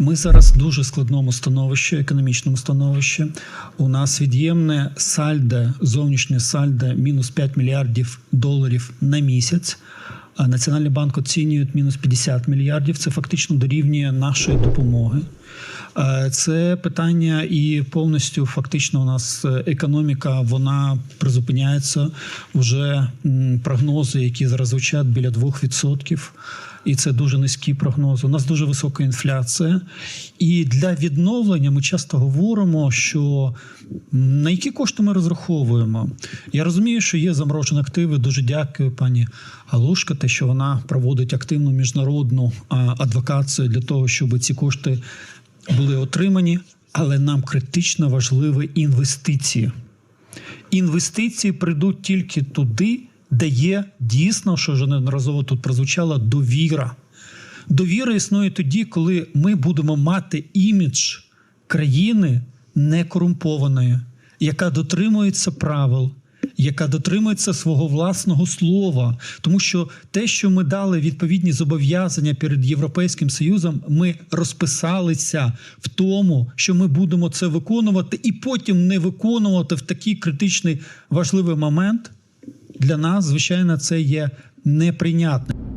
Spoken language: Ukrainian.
Ми зараз в дуже складному становищі, економічному становищі. У нас від'ємне сальдо, зовнішнє сальдо мінус 5 мільярдів доларів на місяць. А Національний банк оцінює мінус 50 мільярдів. Це фактично дорівнює нашої допомоги. Е, Це питання і повністю фактично у нас е, економіка вона призупиняється. Вже прогнози, які зараз звучать біля 2%. І це дуже низькі прогнози. У нас дуже висока інфляція. І для відновлення ми часто говоримо, що на які кошти ми розраховуємо. Я розумію, що є заморожені активи. Дуже дякую пані Галушка, те, що вона проводить активну міжнародну адвокацію для того, щоб ці кошти були отримані. Але нам критично важливі інвестиції. Інвестиції прийдуть тільки туди, де є дійсно, що вже неодноразово тут прозвучало, довіра. Довіра існує тоді, коли ми будемо мати імідж країни некорумпованої, яка дотримується правил, яка дотримується свого власного слова. Тому що те, що ми дали відповідні зобов'язання перед Європейським Союзом, ми розписалися в тому, що ми будемо це виконувати, і потім не виконувати в такий критичний важливий момент. Для нас, звичайно, це є неприйнятним.